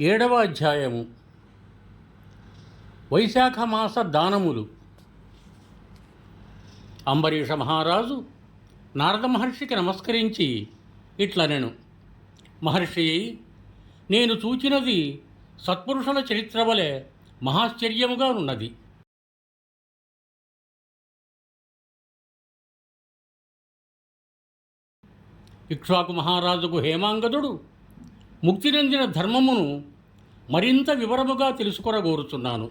ఏడవ అధ్యాయము. వైశాఖ మాస దానములు. అంబరీష మహారాజు నారద మహర్షికి నమస్కరించి ఇట్లనెను మహర్షి నేను చూచినది సత్పురుషుల చరిత్ర వలె మహాశ్చర్యముగా ఉన్నది ఇక్ష్వాకు మహారాజుకు హేమాంగదుడు ముక్తి ధర్మమును మరింత వివరముగా తెలుసుకొనగోరుచున్నాను.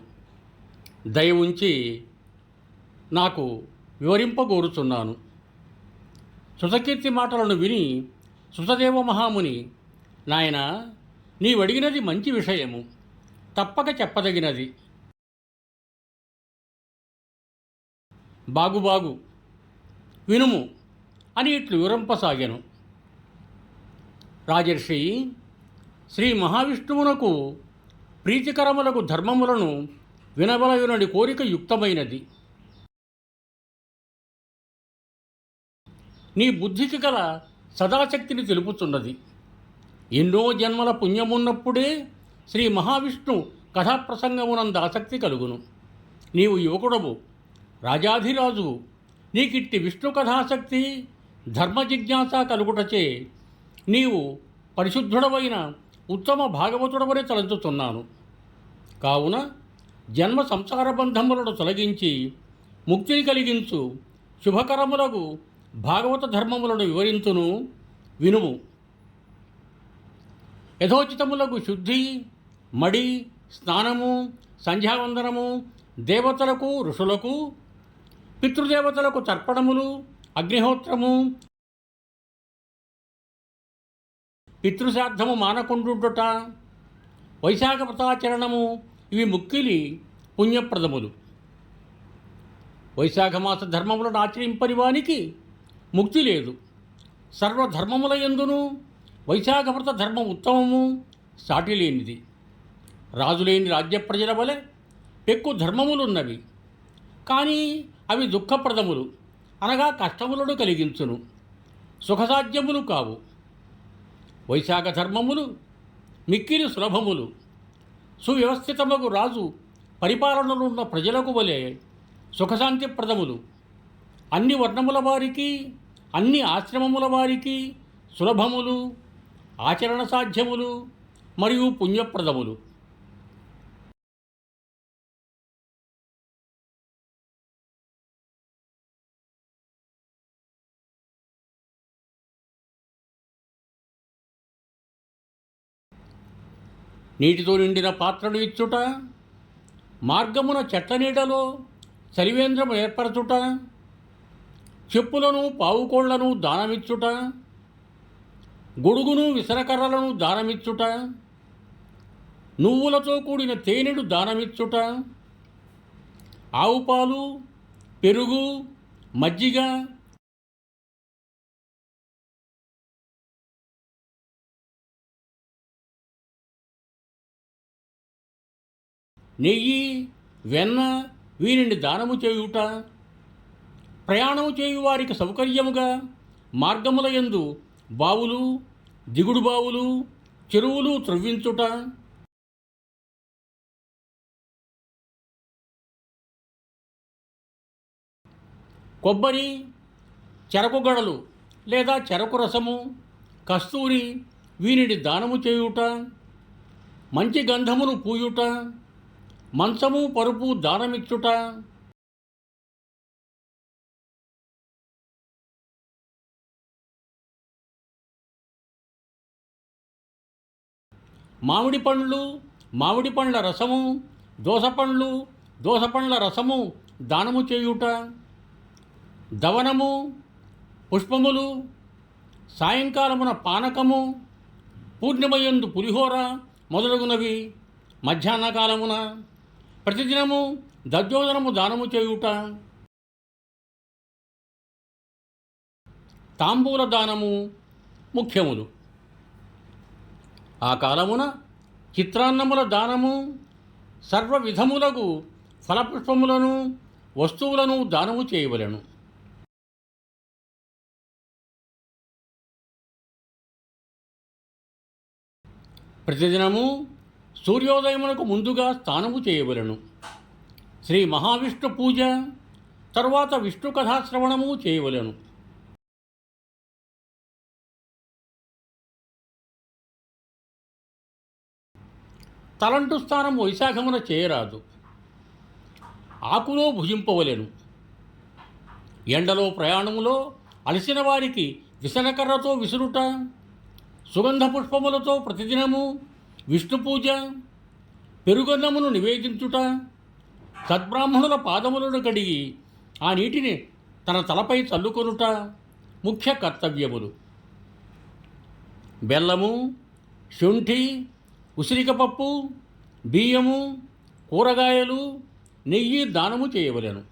దయ ఉంచి నాకు వివరింపగోరుచున్నాను. సుతకీర్తి మాటలను విని సుతదేవ మహాముని నాయన నీవడిగినది మంచి విషయము. తప్పక చెప్పదగినది. బాగు బాగు వినుము అని ఇట్లు వివరింపసాగాను. రాజర్షి శ్రీ మహావిష్ణువునకు ప్రీతికరములకు ధర్మములను వినబలయునడి కోరిక యుక్తమైనది. నీ బుద్ధికి గల సదాశక్తిని తెలుపుతున్నది. ఎన్నో జన్మల పుణ్యమున్నప్పుడే శ్రీ మహావిష్ణు కథాప్రసంగమునంద ఆసక్తి కలుగును. నీవు యువకుడవు రాజాధిరాజు నీకిట్టి విష్ణు కథాసక్తి ధర్మ జిజ్ఞాస కలుగుటచే నీవు పరిశుద్ధుడవైన ఉత్తమ భాగవతుడవనే తలంచుతున్నాను. కావున జన్మ సంసార బంధములను తొలగించి ముక్తిని కలిగించు శుభకరములకు భాగవత ధర్మములను వివరించును వినుము. యథోచితములకు శుద్ధి మడి స్నానము సంధ్యావందనము దేవతలకు ఋషులకు పితృదేవతలకు తర్పణములు అగ్నిహోత్రము పితృశ్రాద్ధము మానకుండుట వైశాఖ వ్రతాచరణము ఇవి ముక్కిలి పుణ్యప్రదములు. వైశాఖమాస ధర్మములను ఆచరింపని వానికి ముక్తి లేదు. సర్వధర్మముల ఎందును వైశాఖ వ్రత ధర్మం ఉత్తమము సాటి లేనిది. రాజులేని రాజ్య ప్రజల వలె పెక్కు ధర్మములున్నవి. కానీ అవి దుఃఖప్రదములు అనగా కష్టములను కలిగించును. సుఖసాధ్యములు కావు. వైశాఖ ధర్మములు మిక్కిలి సులభములు. సువ్యవస్థితమగు రాజు పరిపాలనలున్న ప్రజలకు వలె సుఖశాంతిప్రదములు. అన్ని వర్ణముల వారికి అన్ని ఆశ్రమముల వారికి సులభములు ఆచరణ సాధ్యములు మరియు పుణ్యప్రదములు. నీటితో నిండిన పాత్రను ఇచ్చుట? మార్గమున చెట్ల నీడలో చలివేంద్రము ఏర్పరచుట? చెప్పులను పావుకోళ్ళను దానమిచ్చుట? గొడుగును విసరకర్రలను దానమిచ్చుట? నువ్వులతో కూడిన తేనెడు దానమిచ్చుట? ఆవు పాలు పెరుగు మజ్జిగ నెయ్యి వెన్న వీనిని దానము చేయుట ప్రయాణము చేయు వారికి సౌకర్యముగా మార్గముల యందు బావులు దిగుడు బావులు చెరువులు త్రవ్వించుట. కొబ్బరి చెరకు గడలు లేదా చెరకు రసము కస్తూరి వీనిని దానము చేయుట మంచి గంధమును పూయుట. మంచము పరుపు దానమిచ్చుట. మామిడి పండ్లు మామిడి పండ్ల రసము దోసపండ్లు దోసపండ్ల రసము దానము చేయుట. దవనము పుష్పములు సాయంకాలమున పానకము పూర్ణిమయందు పులిహోర మొదలగునవి మధ్యాహ్న కాలమున ప్రతిదినము దద్యోధనము దానము చేయుట. తాంబూల దానము ముఖ్యములు. ఆ కాలమున చిత్రాన్నముల దానము సర్వ విధములకు ఫలపుష్పములను వస్తువులను దానము చేయవలెను. ప్రతిదినము సూర్యోదయమునకు ముందుగా స్నానము చేయవలెను శ్రీ మహావిష్ణు పూజ తరువాత విష్ణు కథాశ్రవణము చేయవలెను తలంటు స్థానం వైశాఖమున చేయరాదు. ఆకులో భుజింపవలెను. ఎండలో ప్రయాణములో అలసిన వారికి విసనకర్రతో విసురుట సుగంధ పుష్పములతో ప్రతిదినము విష్ణు పూజ పెరుగన్నమును నివేదించుట సద్బ్రాహ్మణుల పాదములను కడిగి ఆ నీటిని తన తలపై చల్లుకొనుట ముఖ్య కర్తవ్యములు. బెల్లము శుంఠి ఉసిరికపప్పు బియ్యము కూరగాయలు నెయ్యి దానము చేయవలెను.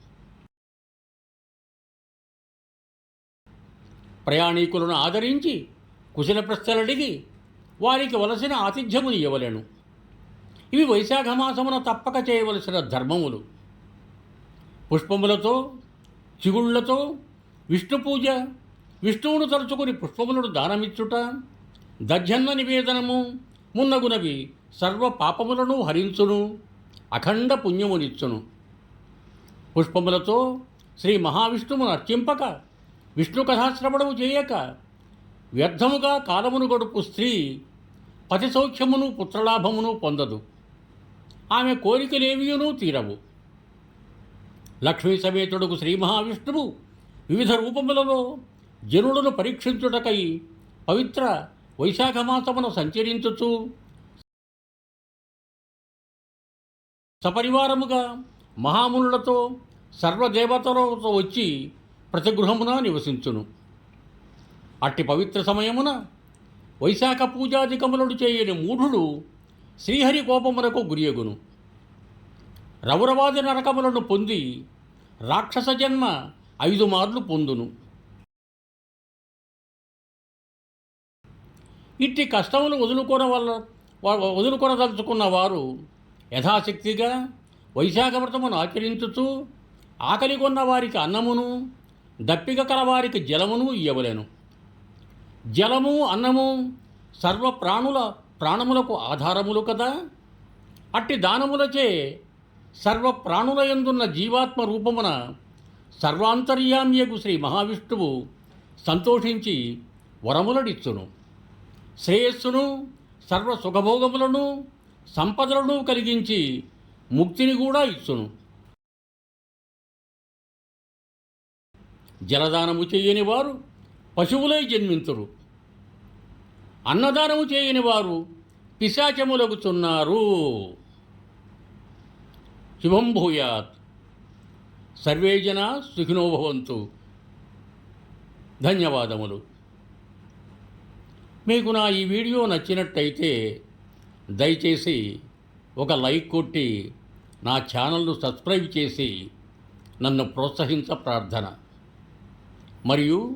ప్రయాణికులను ఆదరించి కుశల ప్రశ్నలడిగి వారికి వలసిన ఆతిథ్యముని ఇవ్వలేను. ఇవి వైశాఖ మాసమున తప్పక చేయవలసిన ధర్మములు. పుష్పములతో చిగుళ్ళతో విష్ణు పూజ విష్ణువును తలుచుకుని పుష్పములను దానమిచ్చుట దజ్జన్న నివేదనము మున్నగునవి సర్వ పాపములను హరించును అఖండ పుణ్యమునిచ్చును. పుష్పములతో శ్రీ మహావిష్ణువును అర్చింపక విష్ణు కథాశ్రవణము చేయక వ్యర్థముగా కాలమును గడుపు స్త్రీ పతి సౌఖ్యమును పుత్రలాభమును పొందదు. ఆమె కోరికలేవియునూ తీరవు. లక్ష్మీ సమేతుడుకు శ్రీ మహావిష్ణువు వివిధ రూపములలో జనులను పరీక్షించుటకై పవిత్ర వైశాఖ మాసమును సంచరించుచు సపరివారముగా మహామునులతో సర్వదేవతలతో వచ్చి ప్రతిగృహమున నివసించును. అట్టి పవిత్ర సమయమున వైశాఖ పూజాధికములను చేయని మూఢుడు శ్రీహరి కోపమునకు గురియగును. రౌరవాది నరకములను పొంది రాక్షస జన్మ ఐదు మార్లు పొందును. ఇట్టి కష్టములు వదులుకోన వల్ల వదులుకొనదలుచుకున్న వారు యథాశక్తిగా వైశాఖ వ్రతమును ఆచరించుతూ ఆకలి కొన్న వారికి అన్నమును దప్పిక కలవారికి జలమును ఇవ్వలేను జలము అన్నము సర్వ ప్రాణుల ప్రాణములకు ఆధారములు కదా? అట్టి దానములచే సర్వ ప్రాణుల యందున్న జీవాత్మ రూపమున సర్వాంతర్యామ్యకు శ్రీ మహావిష్ణువు సంతోషించి వరములడిచ్చును. శ్రేయస్సును సర్వ సుఖభోగములను సంపదలను కలిగించి ముక్తిని కూడా ఇచ్చును. జలదానము చేయని వారు పశువులై జన్మింతురు. అన్నదానము చేయని వారు పిశాచములగుచున్నారు. శుభం భూయాత్. సర్వే జన సుఖినోభవంతు ధన్యవాదములు. మీకు నా ఈ వీడియో నచ్చినట్టయితే దయచేసి ఒక లైక్ కొట్టి నా ఛానల్ను సబ్స్క్రైబ్ చేసి నన్ను ప్రోత్సహించ ప్రార్థన. మరియు